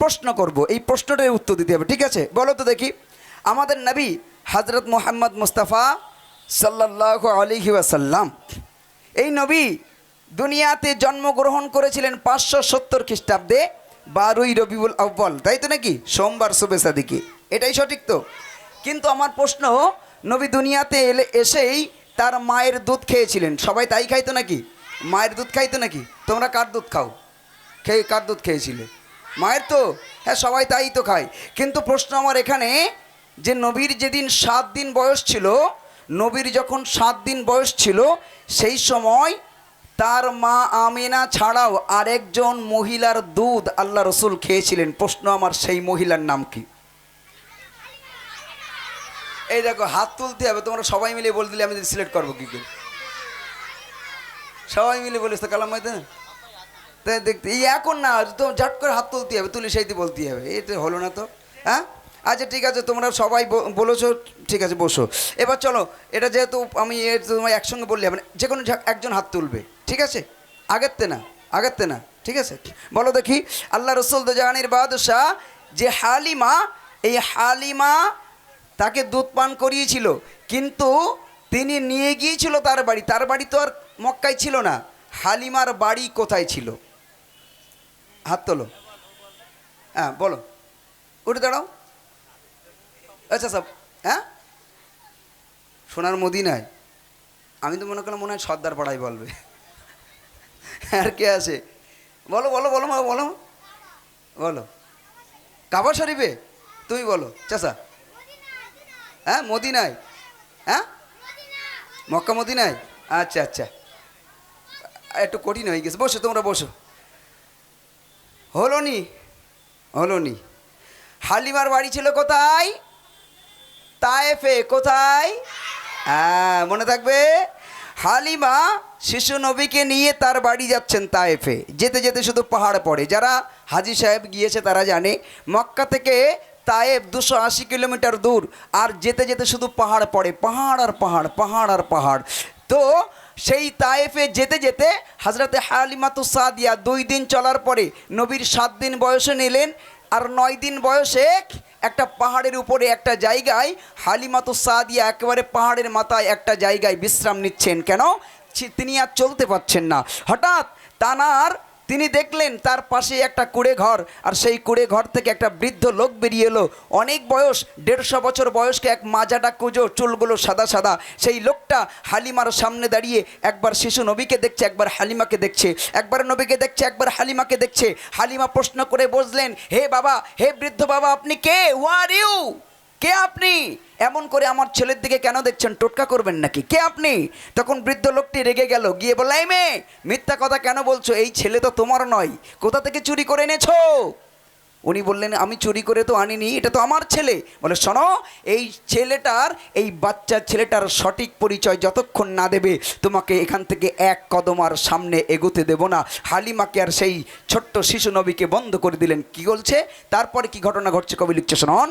প্রশ্ন করব, এই প্রশ্নটার উত্তর দিতে হবে, ঠিক আছে? বলো তো দেখি। আমাদের নবী হজরত মোহাম্মদ মুস্তাফা সাল্লাহ আলহি ওয়াসাল্লাম, এই নবী দুনিয়াতে জন্মগ্রহণ করেছিলেন পাঁচশো সত্তর খ্রিস্টাব্দে বারোই রবিউল আব্বাল তাই তো নাকি? সোমবার শুভেচ্ছা দিকে এটাই সঠিক তো? কিন্তু আমার প্রশ্ন, নবী দুনিয়াতে এলে, এসেই তার মায়ের দুধ খেয়েছিলেন, সবাই তাই খাইতো নাকি? মায়ের দুধ খাইতো নাকি? তোমরা কার দুধ খাও? খেয়ে কার দুধ খেয়েছিলে? মায়ের তো হ্যাঁ সবাই তাই তো খায়। কিন্তু প্রশ্ন আমার এখানে যে নবীর যেদিন সাত দিন বয়স ছিল, নবীর যখন সাত দিন বয়স ছিল, সেই সময় তার মা আমিনা ছাড়াও আরেকজন মহিলার দুধ আল্লাহ রসুল খেয়েছিলেন। প্রশ্ন আমার সেই মহিলার নাম কি? এই দেখো, হাত তুলতে হবে, তোমরা সবাই মিলে বলে দিলে আমি সিলেক্ট করব কি করে? সবাই মিলে বলিস তো কালাম হয়তো তাই দেখতে এই এখন না তো ঝট করে হাত তুলতে হবে তুলে সেইতে বলতে হবে এটা হলো না তো হ্যাঁ? আচ্ছা ঠিক আছে তোমরা সবাই বলেছ ঠিক আছে বসো। এবার চলো এটা যেহেতু আমি তোমার একসঙ্গে বললে হবে না, যে কোনো একজন হাত তুলবে ঠিক আছে? আগেরতে না আগেরতে না ঠিক আছে? বলো দেখি আল্লাহ রসুল জাহানির বাদশাহ যে হালিমা এই হালিমা তাকে দুধ পান করিয়েছিল কিন্তু তিনি নিয়ে গিয়েছিল তার বাড়ি তার বাড়ি তো আর মক্কায় ছিল না হালিমার বাড়ি কোথায় ছিল? হাত তোলো। হ্যাঁ বলো। উঠে দাঁড়াও। আচ্ছা সব হ্যাঁ? সোনার মদিনায় আমি তো মনে করলাম মনে হয় সর্দার পাড়াই বলবে। আর কে আছে? বলো বলো বলো, মা, বলো। বলো। কাবা শরীফে? তুমি বলো। চাষা হ্যাঁ মদিনায় হ্যাঁ? মক্কা মদিনায় আচ্ছা আচ্ছা। একটু কঠিন হয়ে গেছে। বসো, তোমরা বসো। হলো নি হলো নি হালিমার বাড়ি ছিল কোথায়? তায়েফে, কোথায়? হ্যাঁ মনে থাকবে? হালিমা শিশু নবীকে নিয়ে তার বাড়ি যাচ্ছেন তায়েফে। যেতে যেতে শুধু পাহাড় পড়ে। যারা হাজি সাহেব গিয়েছে তারা জানে, মক্কা থেকে তায়েফ দুশো আশি কিলোমিটার দূর, আর যেতে যেতে শুধু পাহাড় পড়ে। পাহাড় আর পাহাড় পাহাড় আর পাহাড়। তো সেই তায়েফে যেতে যেতে হাজরতে হালিমাতু সাদিয়া দুই দিন চলার পরে নবীর সাত দিন বয়সে নিলেন আর নয় দিন বয়সে একটা পাহাড়ের উপরে একটা জায়গায় হালিমাতু সাদিয়া একেবারে পাহাড়ের মাথায় একটা জায়গায় বিশ্রাম নিচ্ছেন। কেন? তিনি আর চলতে পারছেন না। হঠাৎ তানার তিনি দেখলেন তার পাশে একটা কুড়ে ঘর, আর সেই কুড়ে ঘর থেকে একটা বৃদ্ধ লোক বেরিয়ে এলো। অনেক বয়স, দেড়শো বছর বয়সকে এক মাজাটা কুজো চুলগুলো সাদা সাদা। সেই লোকটা হালিমার সামনে দাঁড়িয়ে একবার শিশু নবীকে দেখছে, একবার হালিমাকে দেখছে। একবার নবীকে দেখছে, একবার হালিমাকে দেখছে। হালিমা প্রশ্ন করে বসলেন, হে বাবা, হে বৃদ্ধ বাবা, আপনি কে? ওয়ার ইউ কে আপনি? এমন করে আমার ছেলের দিকে কেন দেখছেন? টোটকা করবেন নাকি? কে আপনি? তখন বৃদ্ধ লোকটি রেগে গেল, গিয়ে বলল, এই মেয়ে, মিথ্যা কথা কেন বলছো? এই ছেলে তো তোমার নয়। কোথা থেকে চুরি করে এনেছো? উনি বললেন, আমি চুরি করে তো আনিনি, এটা তো আমার ছেলে। বলে, শোনো, এই ছেলেটার, এই বাচ্চা ছেলেটার সঠিক পরিচয় যতক্ষণ না দেবে, তোমাকে এখান থেকে এক কদম আর সামনে এগোতে দেব না। হালিমাকে আর সেই ছোট্ট শিশু নবীকে বন্ধ করে দিলেন। কি বলছে? তারপরে কি ঘটনা ঘটছে কবি লিখছে, শোনন।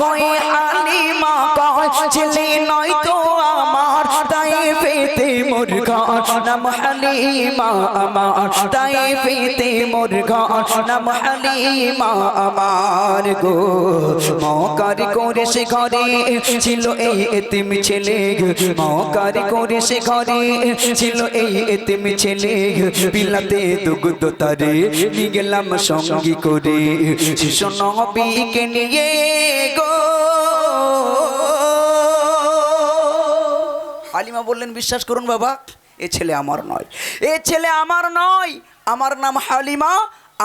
বয়ে আলিমা কয় ছেলে হালিমা আমার তাইফেতে মোর ঘর হালিমা আমার গো। মকার করে সে ঘরে ছিল এই এতিম ছেলে মকার করে সে ঘরে ছিল এই এতিম ছেলে বিলাতে দুগ্ধ তারে গেলাম সঙ্গী করে। শিশু নবীকে নিয়ে গো। হালিমা বললেন, বিশ্বাস করুন বাবা এ ছেলে আমার নয়। এ ছেলে আমার নয় আমার নাম হালিমা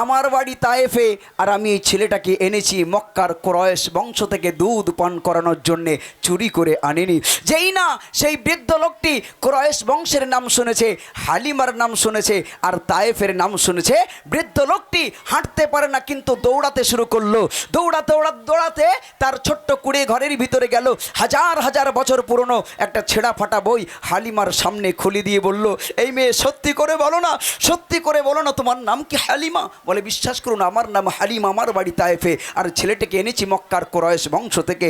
আমার বাড়ি তায়েফে, আর আমি এই ছেলেটাকে এনেছি মক্কার ক্রয়েশ বংশ থেকে দুধ পান করানোর জন্যে, চুরি করে আনিনি। যেই না, সেই বৃদ্ধ লোকটি ক্রয়েশ বংশের নাম শুনেছে, হালিমার নাম শুনেছে, আর তায়েফের নাম শুনেছে। বৃদ্ধ লোকটি হাঁটতে পারে না, কিন্তু দৌড়াতে শুরু করল। দৌড়াতে দৌড়াতে দৌড়াতে তার ছোট্ট কুড়ে ঘরের ভিতরে গেল। হাজার হাজার বছর পুরনো একটা ছেঁড়া ফাটা বই হালিমার সামনে খুলে দিয়ে বলল, এই মেয়ে সত্যি করে বলো না, সত্যি করে বলো না, তোমার নাম কি হালিমা? বলে বিশ্বাস করুন আমার নাম হালিম আমার বাড়ি তায়েফে। আর ছেলেটিকে এনেছি মক্কার করয়েশ বংশ থেকে।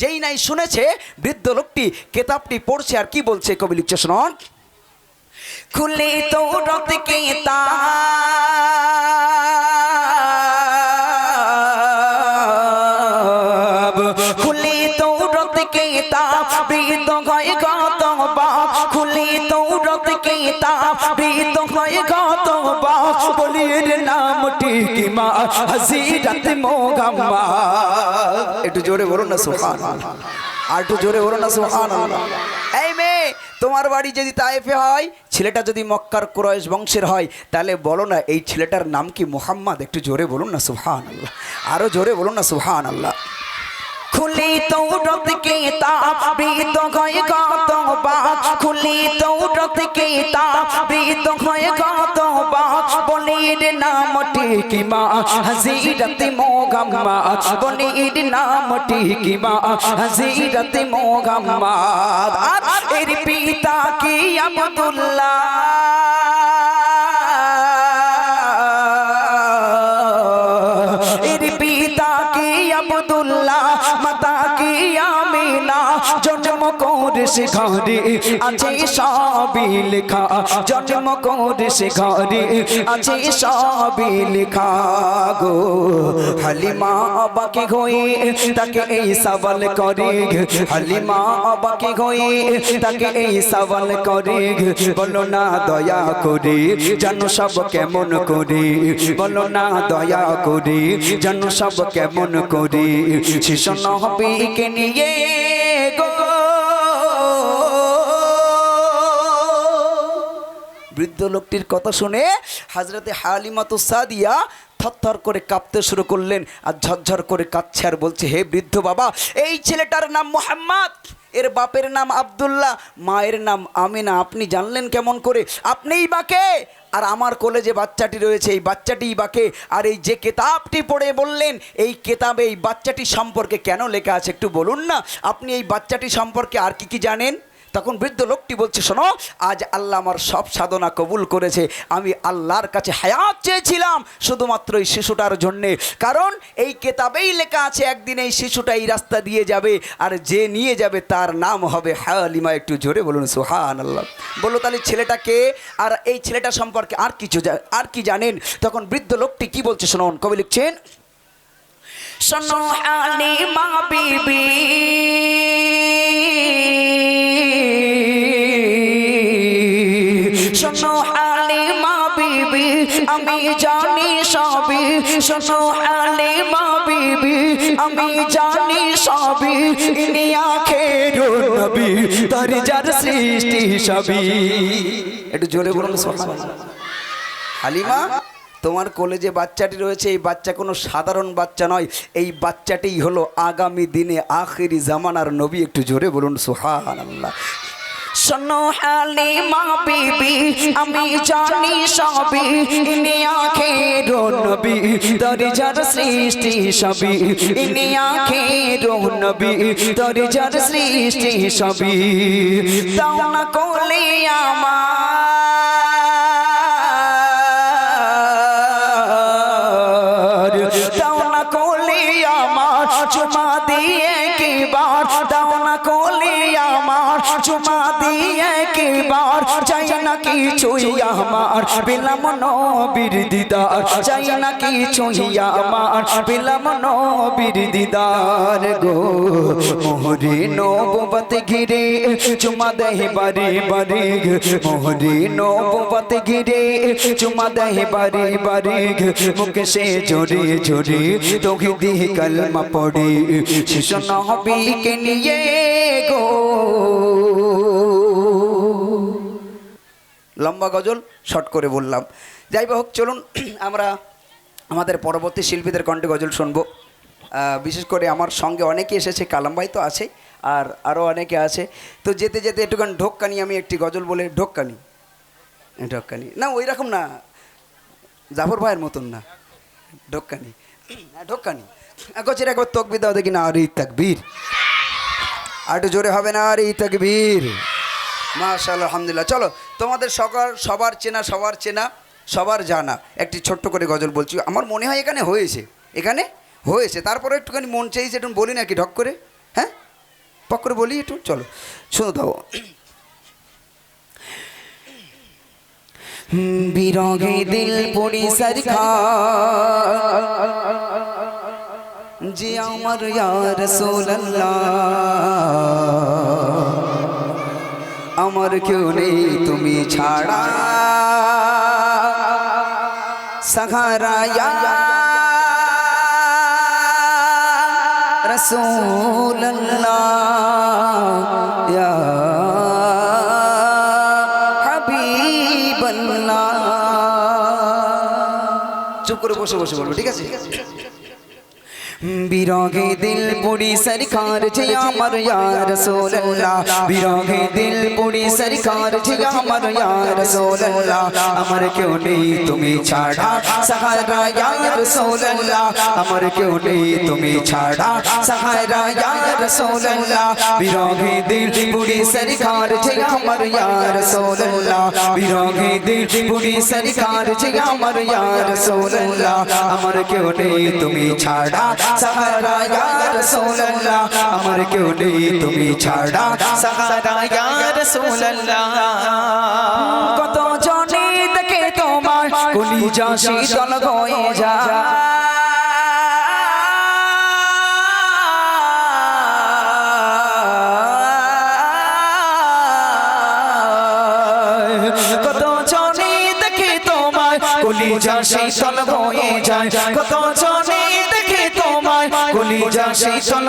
যেই নাই শুনেছে বৃদ্ধ লোকটি কেতাবটি পড়ছে আর কি বলছে কবি লিখছে শোনন। খুলে তো রত কে একটু জোরে বলুন না সুহান আর একটু জোরে বলুন না সুহান এই মেয়ে, তোমার বাড়ি যদি তায়েফে হয়, ছেলেটা যদি মক্কার কুরয়েশ বংশের হয়, তাহলে বলো না, এই ছেলেটার নাম কি মোহাম্মদ? একটু জোরে বলুন না সুহান আল্লাহ আরও জোরে বলুন না সুহান আল্লাহ খুলি তৌরত কে তাপ বৃত হয় গত বাক খুলি তৌরত কে তাপ বৃত হয় গত বাক বলির নামটি কি মা, হজিরত মোগাম্মা বলির নামটি কি মা, হজিরত মোগাম্মা এর পিতা কি আব্দুল্লাহ? মাতা কি আমিনা জন্ম করে সে ঘরে আছে সবই লেখা। জন্ম করে সে ঘরে আছে সবই লেখা গো। হালিমা অবাকে হয়ে তাকে এই সওয়াল করে হালিমা অবাকে হয়ে তাকে এই সওয়াল করে বলো না দয়া করে জানো সব কেমন করে। বলো না দয়া করে জানো সব কেমন করে। শিশু নহবিকে নিয়ে বৃদ্ধ লোকটির কথা শুনে হাজরতে হালিমাতু সাদিয়া থরথর করে কাঁপতে শুরু করলেন আর ঝরঝর করে কাঁদছে আর বলছে, হে বৃদ্ধ বাবা, এই ছেলেটার নাম মোহাম্মদ, এর বাপের নাম আব্দুল্লাহ, মায়ের নাম আমিনা, আপনি জানলেন কেমন করে? আপনিই বাকে আর আমার কোলে যে বাচ্চাটি রয়েছে, এই বাচ্চাটিই বাকে আর এই যে কেতাবটি পড়ে বললেন, এই কেতাবে এই বাচ্চাটি সম্পর্কে কেন লেখা আছে একটু বলুন না? আপনি এই বাচ্চাটি সম্পর্কে আর কি কি জানেন? তখন বৃদ্ধ লোকটি বলছে, শোনো, আজ আল্লাহ আমার সব সাধনা কবুল করেছে। আমি আল্লাহর কাছে হায়াত চেয়েছিলাম শুধুমাত্র এই শিশুটার জন্যে। কারণ এই কেতাবেই লেখা আছে, একদিন এই শিশুটা এই রাস্তা দিয়ে যাবে আর যে নিয়ে যাবে তার নাম হবে হালিমা একটু জোরে বলুন সুহান আল্লাহ বলল, তাহলে ছেলেটাকে আর এই ছেলেটা সম্পর্কে আর কিছু আর কি জানেন? তখন বৃদ্ধ লোকটি কি বলছে, শোনুন, কবি লিখছেন, শোনো হালিমা বিবি আমি জানি সবই, শোনো হালিমা বিবি আমি জানি সবই, ইনি আখের নবী তার যার সৃষ্টি সবই। একটু জোরে বলুন হালিমা, তোমার কলেজে বাচ্চাটি রয়েছে, এই বাচ্চা কোনো সাধারণ বাচ্চা নয়, এই বাচ্চাটিই হলো আগামী দিনে আখেরি জামানার নবী। একটু জোরে বলুন সুহান শোনো হালিমা বিবি, আমি জানি সবই, ইনি আখের নবী, দরজার সৃষ্টি সবই, ইনি আখের নবী, দরজার সৃষ্টি সবই। দাও না কোলে আমার, দাও না কোলে আমার চাই না কিছুই আমার। পেলাম নবীর দিদার। চাই না কিছুই আমার। পেলাম নবীর দিদার গো। মোহরে নবত ঘিরে চুমা দেহে বারে বারে মোহরে নবত ঘিরে চুমা দেহে বারে বারে মুখে সে জোরে জোরে তোকে দিয়ে কলমা পড়ে। শিশু নবীকে নিয়ে গো। লম্বা গজল, শর্ট করে বললাম। যাই হোক, চলুন, আমরা আমাদের পরবর্তী শিল্পীদের কণ্ঠে গজল শুনব। বিশেষ করে আমার সঙ্গে অনেকে এসেছে কালাম ভাই তো আছে, আর আরও অনেকে আছে। তো যেতে যেতে একটুখানি ঢোক্কানি, আমি একটি গজল বলে ঢোক্কানি। ঢোক্কানি। না ওই রকম না, জাফর ভাইয়ের মতন না, ঢোক্কানি। হ্যাঁ ঢোক্কানি। কচির একবার তকবি দাও, দেখি না আরে তাকবীর। আর জোরে হবে না আরে তাকবীর। মাশাআল্লাহ, আলহামদুলিল্লাহ। চলো তোমাদের সকার সবার চেনা সবার চেনা সবার জানা। একটি ছোট্ট করে গজল বলছি। আমার মনে হয় এখানে হয়েছে। এখানে হয়েছে। তারপরে একটুখানি মন চাইছে একটু বলি নাকি ঢক করে? হ্যাঁ? পক করে বলি একটু? চলো। শুনো দাও বিরগে দিল পড়ি সরকার যে আমার ইয়ার সোল্লাহ আমার কেউ নেই তুমি ছাড়া। সহারা রসুল্লাহ ইয়া হাবিবাল্লাহ। চুপ করে বসে বসে বলব ঠিক আছে বিরগে দিল পুরি সরকার যে আমার ইয়ার সোল্লাহ বিরগে দিল পুরি সরকার যে আমার ইয়ার সোল্লাহ আমার কেউ নেই তুমি ছাড়া সাহারা ইয়ার সোল্লাহ আমার কেউ নেই তুমি ছাড়া সাহারা ইয়ার সোল্লাহ বিরগে দিল পুরি সরকার যে আমার ইয়ার সোল্লাহ বিরগে দিল পুরি সরকার যে আমার ইয়ার সোল্লাহ আমার কেউ নেই তুমি ছাড়া সাহারা ইয়া রাসূলুল্লাহ আমার কেউ নেই, তুমি ছাড়া। সাহারা ইয়া রাসূলুল্লাহ কত জনে দেখে তোমার কলিজা শীতল হয়ে কত জনে দেখে তোমার শীতল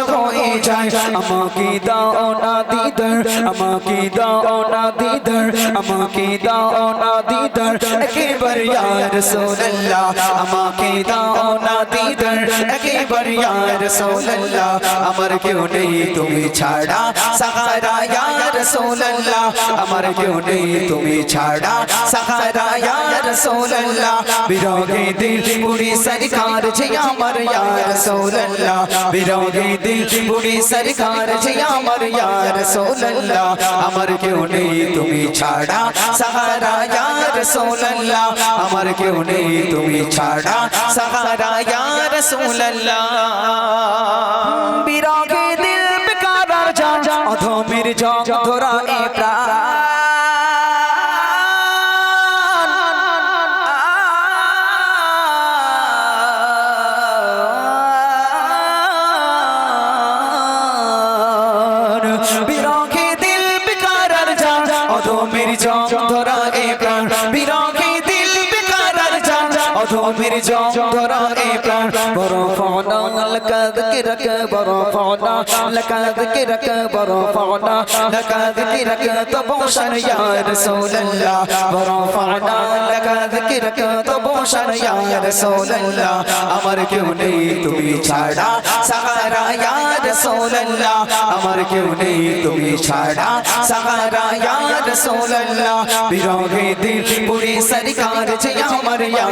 যায়। আমাকে দাও না দিদার, আমাকে দাও না দিদার, আমাকে দাও না দিদার। একেবার ইয়া রাসূলুল্লাহ, আমাকে দাও না দিদার। একেবার ইয়া রাসূলুল্লাহ, আমার কেউ নেই তুমি ছাড়া। সাহারা ইয়া রাসূলুল্লাহ, আমার কেউ নেই তুমি ছাড়া। সাহারা ইয়া রাসূলুল্লাহ বিরোগে দিল পুরি সরকার আমার ইয়া বিরোগে দিল পুরি সরকার যে আমার ইয়া রাসূলুল্লাহ আমার কেউ নেই তুমি ছাড়া। সাহারা ইয়া রাসূলুল্লাহ আমার কেউ নেই তুমি ছাড়া। সাহারা ইয়া রাসূলুল্লাহ বিরোগে দিল বেকার যা অধমের জগ ধরা এ প্রাণ। 비 রক বড় ফানা লকাদ কে রক বড় ফানা লকাদ কে রক তবশন ইয়া রাসূলুল্লাহ বড় ফানা লকাদ কে রক তবশন ইয়া রাসূলুল্লাহ আমার কেউ নেই তুমি ছাড়া, সাহারা ইয়া রাসূলুল্লাহ আমার কেউ নেই তুমি ছাড়া, সাহারা ইয়া রাসূলুল্লাহ বিরোগে দিল পুরি সরকার যে আমার ইয়া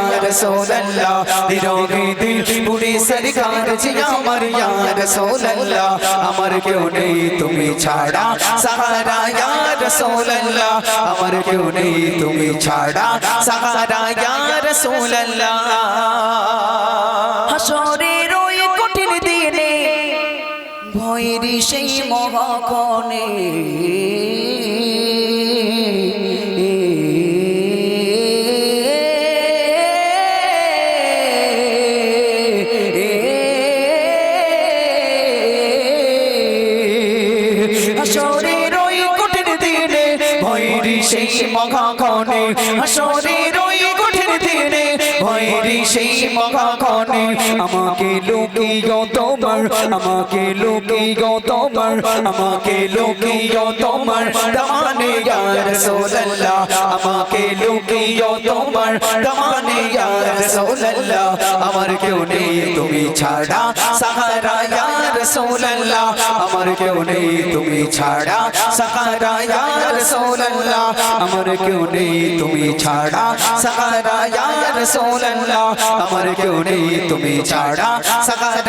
রাসূলুল্লাহ বিরোগে দিল পুরি সরকার যে আমার ইয়া রাসূলুল্লাহ। আমার কেউ নেই তুমি ছাড়া, সাহারা ইয়া রাসূলুল্লাহ। আমার কেউ নেই তুমি ছাড়া, সাহারা ইয়া রাসূলুল্লাহ। হাসরের ওই কঠিন দিনে, ভয়ের সেই মহাক্ষণে সেই আমাকে আমাকে লুকিও তোমার, আমাকে লুকিও তোমার, আমাকে লুকিও তোমার, দামানে ইয়া রাসূলুল্লাহ, আমাকে লুকিও তোমার, দামানে ইয়া রাসূলুল্লাহ, আমার কেউ নেই তুমি ছাড়া, সাহারা ইয়া রাসূলুল্লাহ, আমার কেউ নেই তুমি ছাড়া, সাহারা ইয়া রাসূলুল্লাহ, আমার কেউ নেই তুমি ছাড়া, সাহারা ইয়া রাসূলুল্লাহ, আমার কেউ নেই তুমি ছাড়া, সাহারা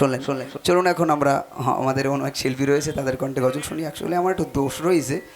শুনলেন শুনলেন চলুন এখন আমরা আমাদের অনেক শিল্পী রয়েছে তাদের কণ্ঠে গজল শুনি। আসলে আমার একটু দোষ রয়েছে।